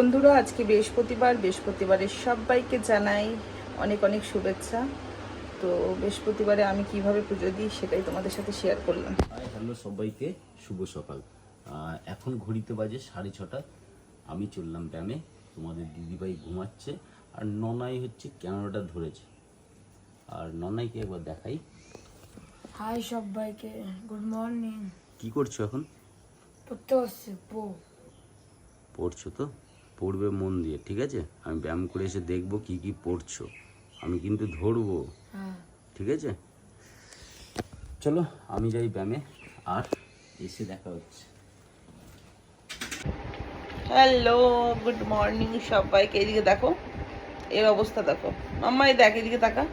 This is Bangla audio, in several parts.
বন্ধুরা আজকে বৃহস্পতিবার। বৃহস্পতিবারের সবাইকে জানাই অনেক অনেক শুভেচ্ছা। তো বৃহস্পতিবারে আমি কীভাবে পুজো দিই সেটাই তোমাদের সাথে শেয়ার করলাম। হাই হ্যালো সবাইকে শুভ সকাল। এখন ঘড়িতে বাজে সাড়ে ছটা। আমি চললাম ব্যায়ামে তোমাদের দিদিভাই ঘুমাচ্ছে। আর ননাই হচ্ছে ক্যামেরাটা ধরেছে। আর ননাইকে একবার দেখাই। হাই সবাইকে গুড মর্নিং। কি করছ এখন? পড়তে হচ্ছে পো পড়ছো তো? পড়বে মন দিয়ে, ঠিক আছে? আমি ব্যায়াম করে এসে দেখব কি কি পড়ছো। আমি কিন্তু ধরবো, ঠিক আছে? চলো, আমি যাই ব্যায়ামে, আর এসে দেখা হচ্ছে। হ্যালো, গুড মর্নিং সবাইকে। এইদিকে দেখো, এর অবস্থা দেখো। মাম্মা এই দেখ, এদিকে তাকা।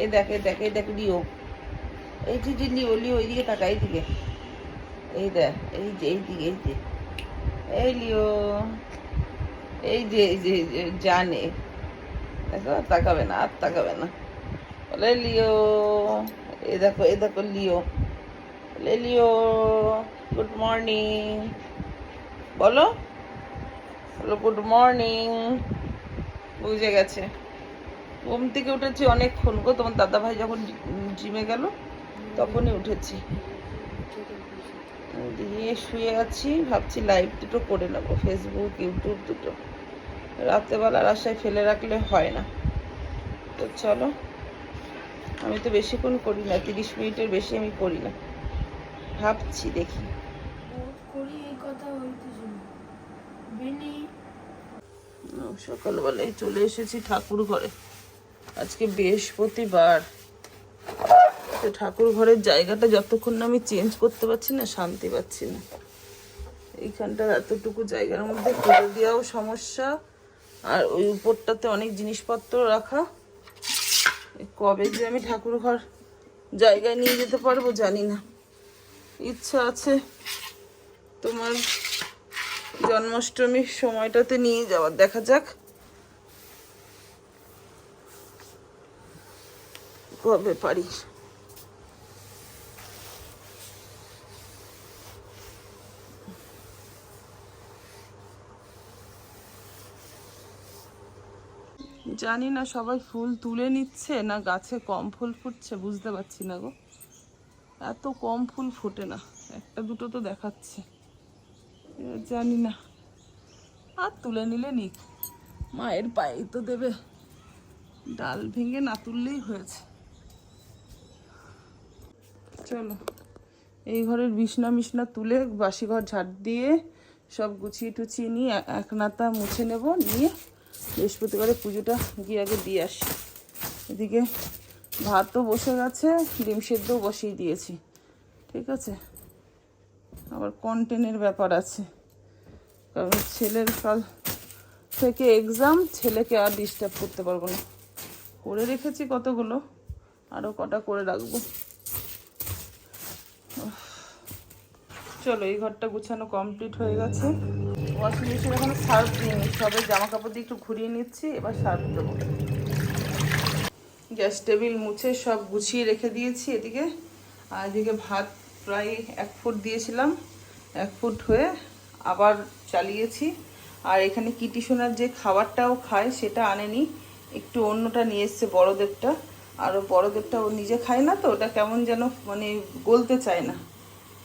এই দেখ এই দেখ এই দেখ লিও এই যে যে লিও লিও এইদিকে তাকা, এইদিকে। এই দেখ, এই যে, এইদিকে, এই যে। এই লিও এই যে এই যে জানে। দেখো আর তাকাবে না আর তাকাবে না। বলে লিও। এ দেখো এ দেখো লিও। বলে লিও গুড মর্নিং। বলো। বলো গুড মর্নিং। বুঝে গেছে। ঘুম থেকে উঠেছি অনেকক্ষণ গো। তোমার দাদা ভাই যখন জিমে গেল তখনই উঠেছি। দিয়ে শুয়ে আছি ভাবছি লাইভ দুটো করে নেব ফেসবুক ইউটিউব দুটো। রাত্রেবেলার আশায় ফেলে রাখলে হয় না। তো চলো আমি তো বেশিক্ষণ করি না তিরিশ মিনিটের বেশি আমি করি না। ভাবছি দেখি। সকালবেলায় চলে এসেছি ঠাকুর ঘরে। আজকে বৃহস্পতিবার। তো ঠাকুর ঘরের জায়গাটা যতক্ষণ না আমি চেঞ্জ করতে পারছি না, শান্তি পাচ্ছি না। এইখানটা এতটুকু জায়গার মধ্যে করে দেওয়াও সমস্যা। আর ওই উপরটাতে অনেক জিনিসপত্র রাখা। কবে যে আমি ঠাকুর ঘর জায়গায় নিয়ে যেতে পারব জানি না। ইচ্ছা আছে তোমার জন্মাষ্টমীর সময়টাতে নিয়ে যাওয়ার। দেখা যাক কবে পারি। জানি না সবাই ফুল তুলে নিচ্ছে না গাছে কম ফুল ফুটছে, বুঝতে পারছি না গো। এত কম ফুল ফোটে না, একটা দুটো তো দেখাচ্ছে। জানি না। আর তুলে নিলে নিক মায়ের পায়ে তো দেবে। ডাল ভেঙে না তুললেই হয়েছে। চলো, এই ঘরের বিছনা মিছনা তুলে বাসি ঘর ঝাড় দিয়ে সব গুছিয়ে টুছিয়ে নিয়ে এক নাতা মুছে নেব, নিয়ে বৃহস্পতিবারে পুজোটা গিয়ে আগে দিয়ে আসি। এদিকে ভাতও বসে গেছে, ডিম সেদ্ধও বসিয়ে দিয়েছি। ঠিক আছে? আবার কন্টেনের ব্যাপার আছে। কারণ ছেলের কাল থেকে এক্সাম ছেলেকে আর ডিস্টার্ব করতে পারব না। করে রেখেছি কতগুলো? আরও কটা করে রাখব। চলো, এই ঘরটা গুছানো কমপ্লিট হয়ে গেছে। ওয়াশিং মেশিন এখন সার্ফ দিইনি। সবে জামা কাপড় দিয়ে একটু ঘুরিয়ে নিচ্ছি, এবার সার্ফ দেবো। গ্যাস টেবিল মুছে সব গুছিয়ে রেখে দিয়েছি এদিকে। আর এদিকে ভাত প্রায় এক ফুট দিয়েছিলাম, এক ফুট হয়ে আবার চালিয়েছি। আর এখানে কিটি সোনার যে খাবারটাও খায়, সেটা আনেনি। একটু অন্যটা নিয়ে এসছে বড়দেরটা। আর বড়দেরটা ও নিজে খায় না তো, ওটা কেমন যেন মানে গলতে চায় না।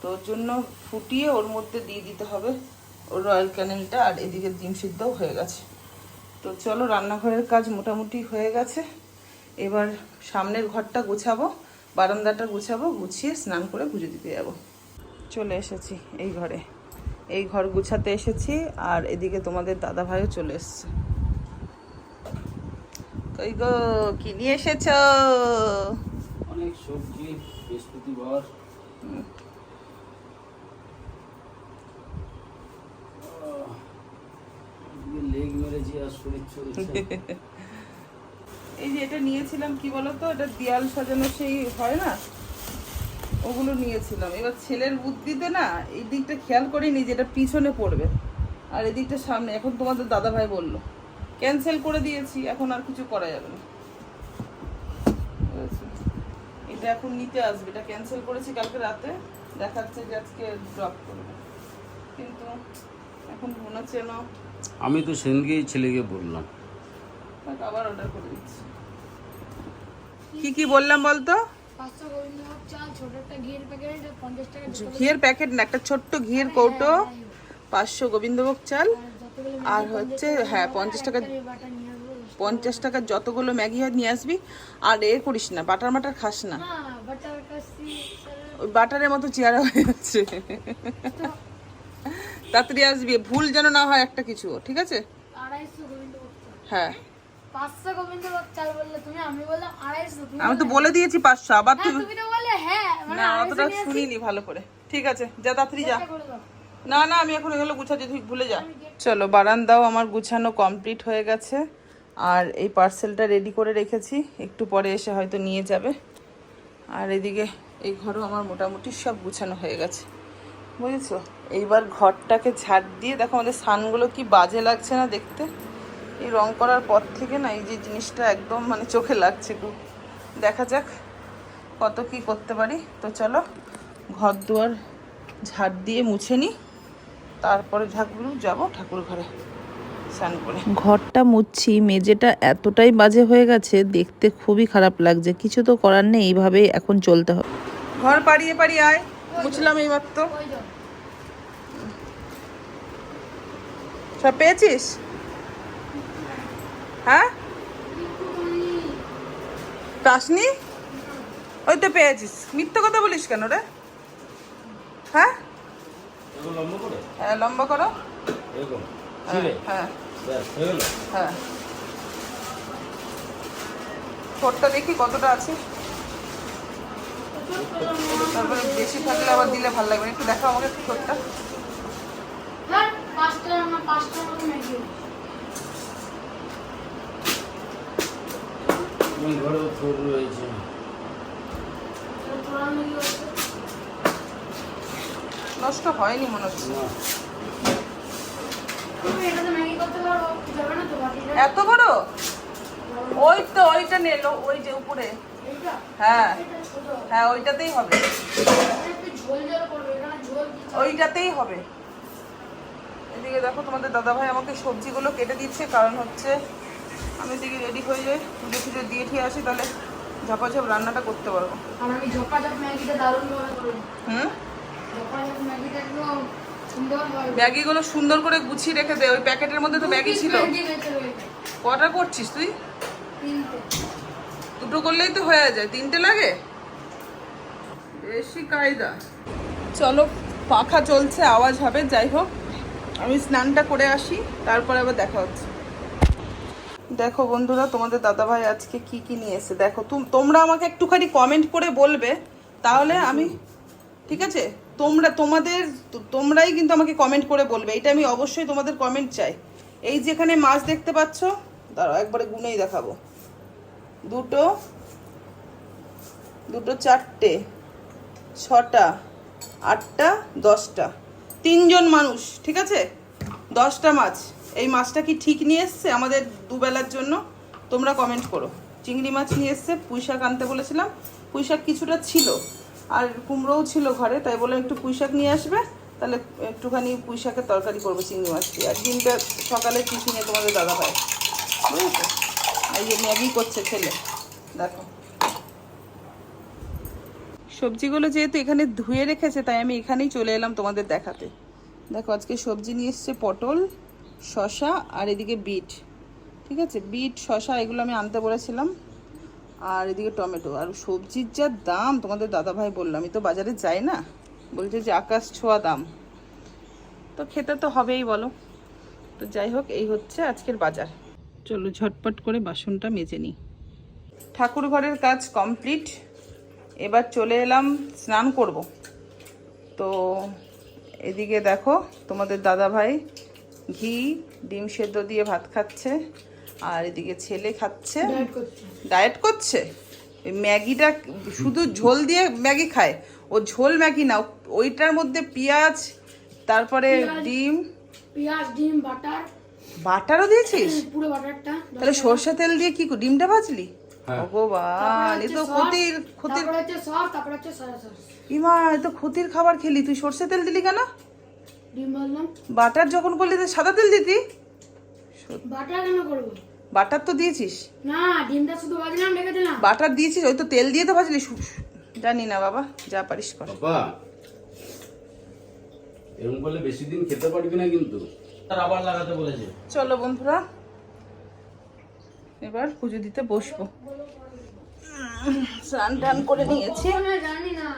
তো ওর জন্য ফুটিয়ে ওর মধ্যে দিয়ে দিতে হবে। রয়্যাল ক্যানেলটা আর এদিকে ডিম সিদ্ধও হয়ে গেছে। তো চলো রান্নাঘরের কাজ মোটামুটি হয়ে গেছে। এবার সামনের ঘরটা গুছাবো বারান্দাটা গুছাবো গুছিয়ে স্নান করে পুজো দিতে যাব। চলে এসেছি এই ঘরে। এই ঘর গুছাতে এসেছি আর এদিকে তোমাদের দাদা ভাইও চলে এসছে। কই গো কি নিয়ে এসেছ? অনেক সবজি বৃহস্পতিবার আহ, আজকে লেগ মেরেছি আর এই যে এটা নিয়েছিলাম কি বলতো? এটা দেয়াল সাজানো সেই হয় না? ওগুলো নিয়েছিলাম। এবার ছেলের বুদ্ধিতে না, এই দিকটা খেয়াল করিনি যে এটা পিছনে পড়বে। আর এই দিকটা সামনে, এখন তোমাদের দাদা ভাই বলল। ক্যান্সেল করে দিয়েছি, এখন আর কিছু করা যাবে না। এটা এখন নিতে আসবে। এটা ক্যান্সেল করেছি কালকে রাতে। দেখাচ্ছে যে আজকে ড্রপ করবে। কিন্তু এখন মনে হচ্ছে যেন আমি তো সেদিনকেই ছেলেকে বললাম। থাক, আবার অর্ডার করে দিচ্ছি। কি কি বললাম বলতো? পাঁচশো গোবিন্দভোগ চাল ছোট একটা ঘিয়ের প্যাকেট না একটা ছোট্ট ঘিয়ের কৌটো পাঁচশো গোবিন্দভোগ চাল আর হচ্ছে হ্যাঁ পঞ্চাশ টাকা পঞ্চাশ টাকার যতগুলো ম্যাগি হয় নিয়ে আসবি আর এ করিস না বাটার মাটার খাস না। না বাটার কাশি ওই বাটারের মতো চেয়ারা হয়ে যাচ্ছে। তাড়াতাড়ি আসবি ভুল যেন না হয় একটা কিছু। ঠিক আছে? হ্যাঁ। আমি তো বলে দিয়েছি পাঁচশো আবার তুমি হ্যাঁ মানে না অতটা। শুনিনি ভালো করে। ঠিক আছে যা তাড়াতাড়ি যা। না না আমি এখন এগুলো গুছাচ্ছি তুই ভুলে যা। চলো বারান্দাও আমার গুছানো কমপ্লিট হয়ে গেছে। আর এই পার্সেলটা রেডি করে রেখেছি। একটু পরে এসে হয়তো নিয়ে যাবে। আর এদিকে এই ঘরও আমার মোটামুটি সব গুছানো হয়ে গেছে। বুঝেছ? এইবার ঘরটাকে ঝাড় দিয়ে দেখো আমাদের সানগুলো কি বাজে লাগছে না দেখতে? এই রং করার পর থেকে না এই যে জিনিসটা একদম মানে চোখে লাগছে খুব দেখা যাক কত কি করতে পারি। তো চলো ঘর দুয়ার ঝাড় দিয়ে মুছে নিই তারপরে ঠাকুর যাব ঠাকুর ঘরে স্নান করে। ঘরটা মুছছি মেঝেটা এতটাই বাজে হয়ে গেছে দেখতে খুবই খারাপ লাগছে। কিছু তো করার নেই এইভাবেই এখন চলতে হবে। ঘর পাড়িয়ে পাড়িয়ে আয়। মুছলাম এইবার তো সব পেয়েছিস? হ্যাঁ? পাসনি? ওই তো পেয়েছিস। মিথ্যে কথা বলিস কেন রে? হ্যাঁ? লম্বা হ্যাঁ লম্বা করো। হ্যাঁ হ্যাঁ। হয়ে ঠোঁটটা দেখি কতটা আছে। তারপরে বেশি থাকলে আবার দিলে ভালো লাগবে একটু দেখাও আমাকে ঠোঁটটা। নষ্ট হয়নি মনে হচ্ছে। এত বড়? ওই তো ওইটা নিলো ওই যে উপরে। হ্যাঁ হ্যাঁ ওইটাতেই হবে? ওইটাতেই হবে। এদিকে দেখো তোমাদের দাদা ভাই আমাকে সবজিগুলো কেটে দিচ্ছে কারণ হচ্ছে আমি এদিকে রেডি হয়ে যাই পুজো ফুজো দিয়ে ঠিয়ে আসি তাহলে ঝপাঝপ রান্নাটা করতে পারব। আর আমি ঝপাঝপ ম্যাগিটা দারুণ হুম? ঝপাঝপ ম্যাগিটা একদম সুন্দর ম্যাগিগুলো সুন্দর করে গুছিয়ে রেখে দে ওই প্যাকেটের মধ্যে তো ম্যাগি ছিল। কটা করছিস তুই? দুটো করলেই তো হয়ে যায়। তিনটে লাগে? বেশি কায়দা। চলো, পাখা চলছে, আওয়াজ হবে, যাই হোক। আমি স্নানটা করে আসি, তারপরে আবার দেখা হচ্ছে। দেখো বন্ধুরা, তোমাদের দাদাভাই আজকে কি কি নিয়ে এসে দেখো, তুম- তোমরা আমাকে একটুখানি কমেন্ট করে বলবে, তাহলে আমি, ঠিক আছে? তোমরা, তোমাদের, তোমরাই কিন্তু আমাকে কমেন্ট করে বলবে। এটা আমি অবশ্যই তোমাদের কমেন্ট চাই। এই যেখানে মাছ দেখতে পাচ্ছ, দাঁড়াও, একবারে গুনেই দেখাবো। দুটো দুটো চারটে, ছটা, আটটা, দশটা। তিনজন মানুষ, ঠিক আছে? দশটা মাছ। এই মাছটা কি ঠিক নিয়ে এসছে আমাদের দুবেলার জন্য? তোমরা কমেন্ট করো। চিংড়ি মাছ নিয়ে এসছে, পুঁই শাক আনতে বলেছিলাম। পুঁই শাক কিছুটা ছিল, আর কুমড়োও ছিল ঘরে, তাই বললাম একটু পুঁই শাক নিয়ে আসবে। তাহলে একটুখানি পুঁই শাকের তরকারি করব চিংড়ি মাছ দিয়ে। আর ডিমটা সকালে টিফিনে তোমাদের দাদা ভাই বুঝেছ? এই যে ম্যাগি করছে ছেলে। দেখো। সবজিগুলো যেহেতু এখানে ধুয়ে রেখেছে, তাই আমি এখানেই চলে এলাম তোমাদের দেখাতে। দেখো, আজকে সবজি নিয়ে এসছে পটল শশা আর এদিকে বিট। ঠিক আছে? বিট শশা এগুলো আমি আনতে বলেছিলাম। আর এদিকে টমেটো। আর সবজির যা দাম, তোমাদের দাদা ভাই বলল। আমি তো বাজারে যাই না। বলছে যে আকাশ ছোঁয়া দাম। তো খেতে তো হবেই বলো। তো যাই হোক, এই হচ্ছে আজকের বাজার। চলো ঝটপট করে বাসনটা মেজে নিই। ঠাকুর ঘরের কাজ কমপ্লিট। এবার চলে এলাম স্নান করব। তো এদিকে দেখো তোমাদের দাদা ভাই ঘি ডিম সেদ্ধ দিয়ে ভাত খাচ্ছে আর এদিকে ছেলে খাচ্ছে। ডায়েট করছে। ম্যাগিটা শুধু ঝোল দিয়ে ম্যাগি খায়? ও ঝোল ম্যাগি না ওইটার মধ্যে পেঁয়াজ তারপরে ডিম। পেঁয়াজ ডিম বাটার বাটারও দিয়েছিস? পুরো বাটারটা। তাহলে সর্ষে তেল দিয়ে কি কর- ডিমটা ভাজলি? হ্যাঁ। ভগবান এ তো ক্ষতির ক্ষতির তারপর হচ্ছে সস তারপর হচ্ছে সয়া ইমা এ তো ক্ষতির খাবার খেলি। তুই সর্ষে তেল দিলি কেন? ডিম ভাজলাম। বাটার যখন করলি তো সাদা তেল দিতি? বাটার কেন করব? বাটার তো দিয়েছিস। না ডিমটা শুধু বাজলাম রেখে দিলাম। বাটার দিয়েছিস ওই তো তেল দিয়ে তো ভাজলি। জানি না বাবা যা পারিস কর। বাবা এরকম করলে বেশি দিন খেতে পারবি না কিন্তু। লাগাতে বলেছে। চলো বন্ধুরা, এবার পুজো দিতে বসবো। স্নান টান করে নিয়েছি। জানি না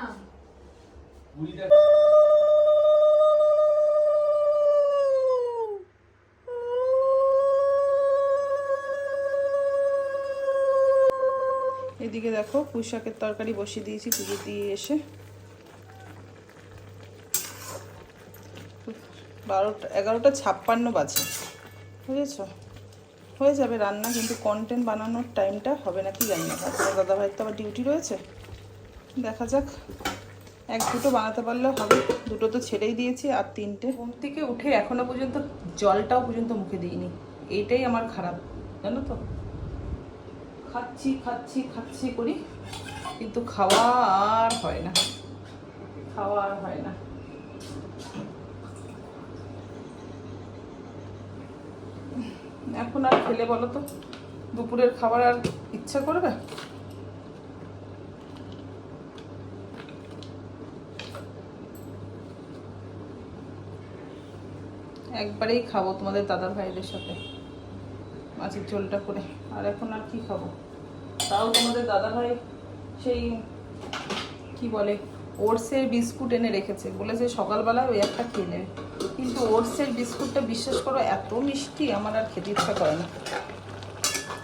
এদিকে দেখো পুঁই শাকের তরকারি বসিয়ে দিয়েছি পুজো দিয়ে এসে। বারোটা, এগারোটা ছাপ্পান্ন বাজে। বুঝেছ? হয়ে যাবে রান্না, কিন্তু কন্টেন্ট বানানোর টাইমটা হবে না, কি জানি না। তারপরে দাদাভাইয়ের তো আবার ডিউটি রয়েছে। দেখা যাক। এক দুটো বানাতে পারলেও হবে। দুটো তো ছেড়েই দিয়েছি, আর তিনটে। ঘুম থেকে উঠে এখনও পর্যন্ত জলটাও পর্যন্ত মুখে দিইনি। এইটাই আমার খারাপ, জানো তো? খাচ্ছি খাচ্ছি খাচ্ছি করি, কিন্তু খাওয়া আর হয় না। খাওয়া আর হয় না। এখন আর খেলে বলো তো? দুপুরের খাবার আর ইচ্ছা করবে? একবারেই খাব তোমাদের দাদা ভাইদের সাথে। মাছের ঝোলটা করে। আর এখন আর কি খাব? তাও তোমাদের দাদা ভাই সেই কি বলে, ওটসের বিস্কুট এনে রেখেছে। বলেছে সকালবেলা ওই একটা খেয়ে নেবে। কিন্তু ওটসের বিস্কুটটা বিশ্বাস করো, এত মিষ্টি, আমার আর খেতে ইচ্ছা করে না।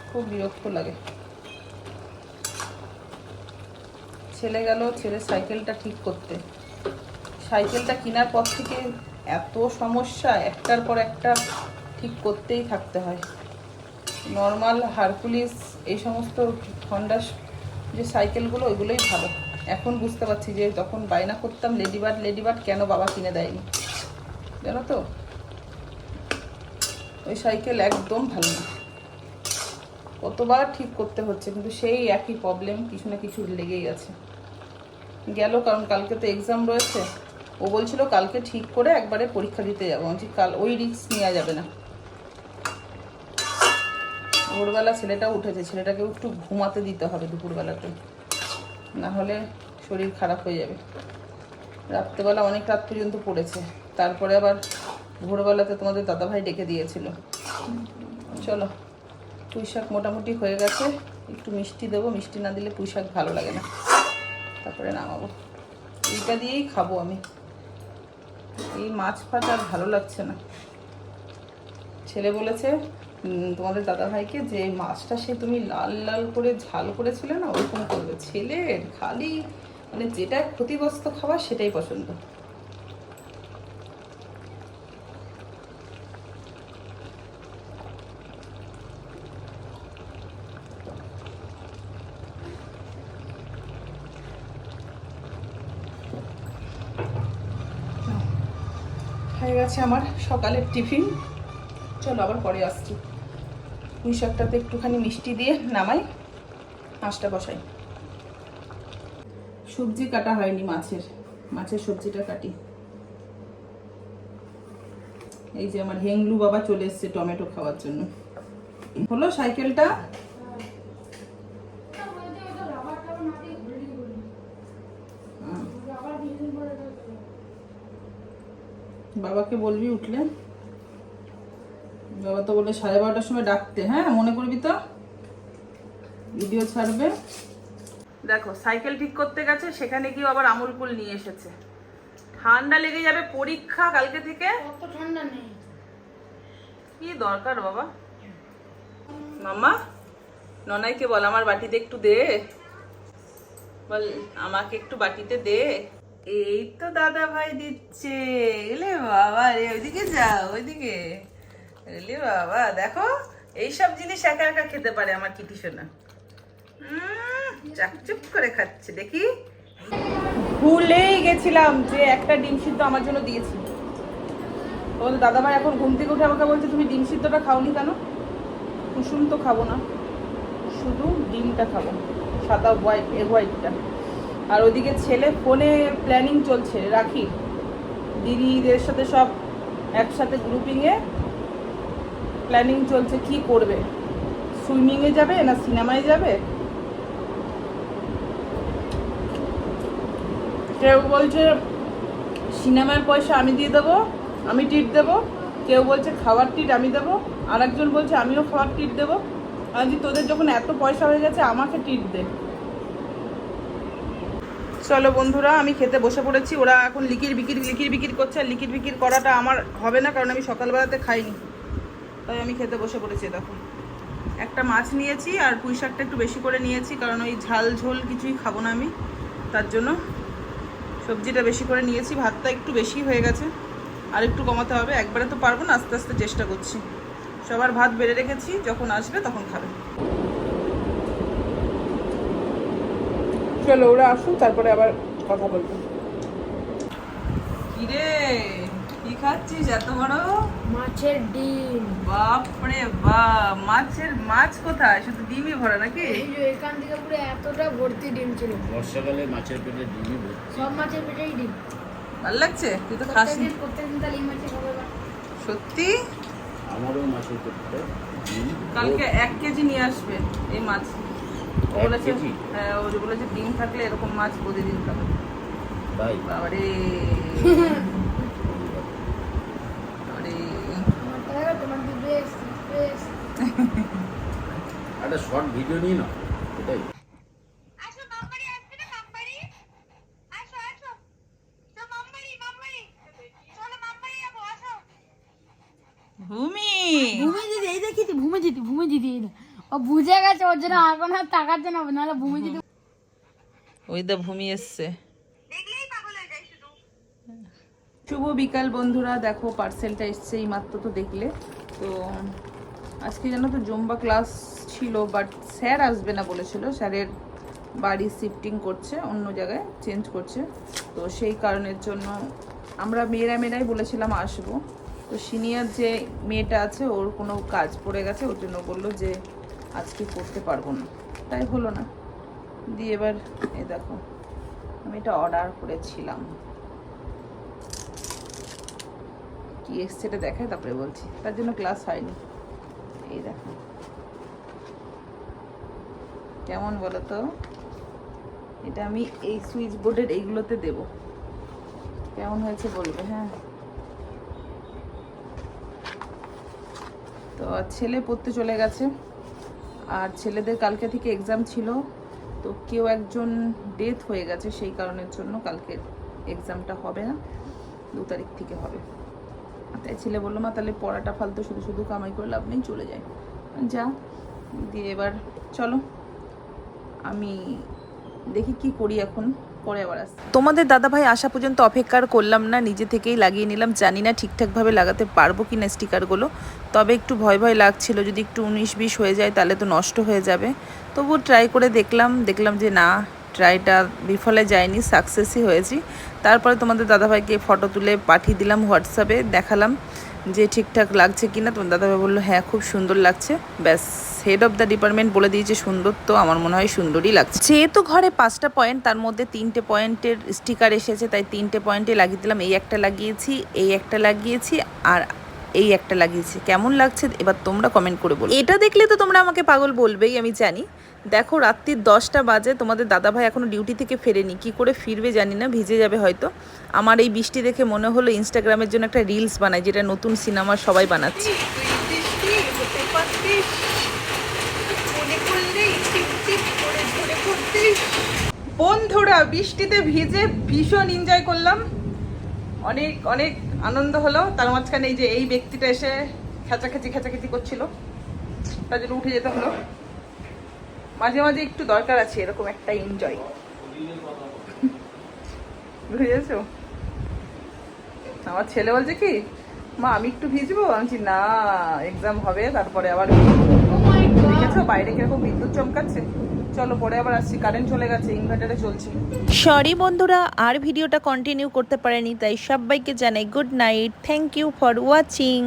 খুব বিরক্ত লাগে। ছেলে গেল, ছেলে সাইকেলটা ঠিক করতে। সাইকেলটা কেনার পর থেকে এত সমস্যা, একটার পর একটা ঠিক করতেই থাকতে হয়। নর্মাল, হারকুলিস, এই সমস্ত হন্ডা যে সাইকেলগুলো, ওইগুলোই ভালো। এখন বুঝতে পারছি যে যখন বায়না করতাম, লেডিবার্ড লেডিবার্ড কেন বাবা কিনে দেয়নি? জানো তো। ওই সাইকেল একদম ভালো না। কতবার ঠিক করতে হচ্ছে কিন্তু সেই একই প্রবলেম কিছু না কিছু লেগেই আছে। গেল কারণ কালকে তো এক্সাম রয়েছে। ও বলছিল কালকে ঠিক করে একবারে পরীক্ষা দিতে যাব। বলছি, কাল ওই রিস্ক নেওয়া যাবে না। ভোরবেলা ছেলেটা উঠেছে। ছেলেটাকেও একটু ঘুমাতে দিতে হবে দুপুরবেলাতে। না হলে শরীর খারাপ হয়ে যাবে। রাত্রেবেলা অনেক রাত পর্যন্ত পড়েছে। তারপরে আবার ভোরবেলাতে তোমাদের দাদাভাই ডেকে দিয়েছিল। চলো পুঁই শাক মোটামুটি হয়ে গেছে। একটু মিষ্টি দেবো, মিষ্টি না দিলে পুঁই শাক ভালো লাগে না। তারপরে নামাবো। এইটা দিয়েই খাব আমি। এই মাছ ফাছ আর ভালো লাগছে না। ছেলে বলেছে তোমাদের দাদা ভাইকে যে মাছটা সে তুমি লাল লাল করে ঝাল করেছিলে না, ওরকম করবে। ছেলের, খালি মানে যেটা ক্ষতিগ্রস্ত খাবার সেটাই পছন্দ। হয়ে গেছে আমার সকালের টিফিন। চলো আবার পরে আসছি। পুঁই শাকটাতে একটুখানি মিষ্টি দিয়ে নামাই হাঁসটা বসাই। সবজি কাটা হয়নি মাছের। মাছের সবজিটা কাটি। এই যে আমার হেংলু বাবা চলে এসছে টমেটো খাওয়ার জন্য। হলো সাইকেলটা। বাবাকে বলবি উঠলে? বাবা তো বলে সাড়ে বারোটার সময় ডাকতে। হ্যাঁ মনে করবি তো? ভিডিও ছাড়বে? দেখো সাইকেল ঠিক করতে গেছে সেখানে গিয়ে আবার আমুল কুল নিয়ে এসেছে। ঠান্ডা লেগে যাবে পরীক্ষা কালকে থেকে? অত ঠান্ডা নেই। কি দরকার বাবা? মামা ননাইকে বল আমার বাটিতে একটু দে। বল আমাকে একটু বাটিতে দে। এই তো দাদা ভাই দিচ্ছে। এলে বাবা রে ওইদিকে যাও ওইদিকে। এলে বাবা দেখো এইসব জিনিস একা একা খেতে পারে আমার কিটি সোনা। উম, চাকচুক করে খাচ্ছে দেখি। ভুলেই গেছিলাম যে একটা ডিম সিদ্ধ আমার জন্য দিয়েছি তোমাদের দাদাভাই এখন ঘুম থেকে উঠে আমাকে বলছে তুমি ডিম সিদ্ধটা খাওনি কেন? কুসুম তো খাব না শুধু ডিমটা খাব সাদা হোয়াইট এগ হোয়াইটটা আর ওদিকে ছেলে ফোনে প্ল্যানিং চলছে রাখি। দিদিদের সাথে সব একসাথে গ্রুপিংয়ে প্ল্যানিং চলছে কি করবে? সুইমিংয়ে যাবে না সিনেমায় যাবে? কেউ বলছে সিনেমার পয়সা আমি দিয়ে দেবো, আমি টিট দেবো। কেউ বলছে, খাওয়ার টিট আমি দেবো। আর একজন বলছে, আমিও খাওয়ার টিট দেবো। আমি তোদের যখন এত পয়সা হয়ে গেছে, আমাকে টিট দে। চলো বন্ধুরা, আমি খেতে বসে পড়েছি। ওরা এখন লিকির বিকির লিকির বিকির করছে। আর লিকির বিকির করাটা আমার হবে না, কারণ আমি সকালবেলাতে খাইনি। তাই আমি খেতে বসে পড়েছি, দেখো। একটা মাছ নিয়েছি আর পুঁই শাকটা একটু বেশি করে নিয়েছি, কারণ ওই ঝাল ঝোল কিছুই খাব না আমি, তার জন্য। সবজিটা বেশি করে নিয়েছি ভাতটা একটু বেশি হয়ে গেছে আর একটু কমাতে হবে। একবারে তো পারব না আস্তে আস্তে চেষ্টা করছি। সবার ভাত বেড়ে রেখেছি যখন আসবে তখন খাবে। চলো ওরা আসুন তারপরে আবার কথা বলব। কিরে কি খাচ্ছিস এত বড়? মাছের ডিম। বাপরে বাপ মাছের মাছ কোথায়? শুধু ডিমই ভরা নাকি? এই যে এখান থেকে পুরো এতটা ভর্তি ডিম ছিল। বর্ষাকালে মাছের পেটে ডিমই ভর্তি। সব মাছের পেটেই ডিম। ভালো লাগছে? তুই তো খাসনি। প্রত্যেকদিন প্রত্যেকদিন তাহলে এই মাছের খাবে সত্যি? আমারও মাছের পেটে কালকে এক কেজি নিয়ে আসবে এই মাছ। ও বলেছে? হ্যাঁ ও বলেছে ডিম থাকলে এরকম মাছ প্রতিদিন খাবে। বাবারে বাবারে আমার তো দেখো তোমার দিবে এক্সপ্রেস একটা শর্ট ভিডিও নিয়ে না এটাই ভূমি! ভূমি দিদি এই দেখিছি ভূমি দিদি ভূমি দিদি ও বুঝে গেছে ওর জন্য আর কোনো তাকাচ্ছে না নাহলে ভূমি দিদি ওই দা ভূমি এসছে। দেখলেই পাগল যায় শুধু। শুভ বিকাল বন্ধুরা দেখো পার্সেলটা এসছে এই মাত্র তো দেখলে। তো আজকে জানো তো জুম্বা ক্লাস ছিল বাট স্যার আসবে না বলেছিল। স্যারের বাড়ি শিফটিং করছে, অন্য জায়গায় চেঞ্জ করছে। তো সেই কারণের জন্য আমরা মেয়েরা মেয়েরাই বলেছিলাম আসব। তো সিনিয়র যে মেয়েটা আছে, ওর কোনো কাজ পড়ে গেছে, ওর জন্য বলল যে আজকে করতে পারব না। তাই হলো না। দিয়ে এবার, এ দেখো, আমি এটা অর্ডার করেছিলাম। কি এসছে এটা দেখায়, তারপরে বলছি। তার জন্য ক্লাস হয়নি। এই দেখো। কেমন বলো তো এটা আমি এই সুইচ বোর্ডের এইগুলোতে দেব। কেমন হয়েছে বলবে হ্যাঁ? তো ছেলে পড়তে চলে গেছে। আর ছেলেদের কালকে থেকে এক্সাম ছিল, তো কেউ একজন ডেথ হয়ে গেছে সেই কারণের জন্য কালকে এক্সামটা হবে না, দু তারিখ থেকে হবে। তাই ছেলে বলল, মা, তাহলে পড়াটা ফালতু, শুধু শুধু কামাই করে লাভ নেই, চলে যায় যা, দিয়ে এবার চলো। আমি দেখি কি করি এখন, পরে আবার আসছি। তোমাদের দাদাভাই আসা পর্যন্ত অপেক্ষা করলাম না, নিজে থেকেই লাগিয়ে নিলাম। জানি না ঠিকঠাকভাবে লাগাতে পারব কি না স্টিকারগুলো, তবে একটু ভয় ভয় লাগছিল। যদি একটু উনিশ বিশ হয়ে যায় তাহলে তো নষ্ট হয়ে যাবে। তবু ট্রাই করে দেখলাম দেখলাম যে না ট্রাইটা বিফলে যায়নি সাকসেসই হয়েছি। তারপরে তোমাদের দাদাভাইকে ফটো তুলে পাঠিয়ে দিলাম হোয়াটসঅ্যাপে দেখালাম। যে ঠিকঠাক লাগছে কি না তোমার দাদাভাই বলল হ্যাঁ খুব সুন্দর লাগছে। ব্যাস হেড অফ দ্য ডিপার্টমেন্ট বলে দিয়েছে সুন্দর তো, আমার মনে হয় সুন্দরই লাগছে। যেহেতু ঘরে পাঁচটা পয়েন্ট তার মধ্যে তিনটে পয়েন্টের স্টিকার এসেছে, তাই তিনটে পয়েন্টে লাগিয়ে দিলাম। এই একটা লাগিয়েছি, এই একটা লাগিয়েছি, আর এই একটা লাগিয়েছি। কেমন লাগছে? এবার তোমরা কমেন্ট করে বলো। এটা দেখলে তো তোমরা আমাকে পাগল বলবেই, আমি জানি। দেখো রাত্রির দশটা বাজে, তোমাদের দাদাভাই এখনও ডিউটি থেকে ফেরেনি। কি করে ফিরবে জানি না, ভিজে যাবে হয়তো। আমার এই বৃষ্টি দেখে মনে হলো ইনস্টাগ্রামের জন্য একটা রিলস বানাই, যেটা নতুন সিনেমা সবাই বানাচ্ছে। বন্ধুরা, বৃষ্টিতে ভিজে ভীষণ এনজয় করলাম। অনেক অনেক আনন্দ হলো। তার মাঝখানে এই যে এই ব্যক্তিটা এসে খেঁচাখেচি খেঁচাখেচি করছিল। তার জন্য উঠে যেতে হলো। মাঝে মাঝে একটু দরকার আছে এরকম একটা এনজয় বুঝেছ আমার ছেলে বলছে কি মা আমি একটু ভিজবো? আমি না এক্সাম হবে তারপরে আবার ও দেখেছ বাইরে কীরকম বিদ্যুৎ চমকাচ্ছে? চলো, পরে আবার আসছি। কারেন্ট চলে গেছে ইনভার্টারে চলছে। সরি বন্ধুরা, আর ভিডিওটা কন্টিনিউ করতে পারেনি, তাই সবাইকে জানাই good night thank you for watching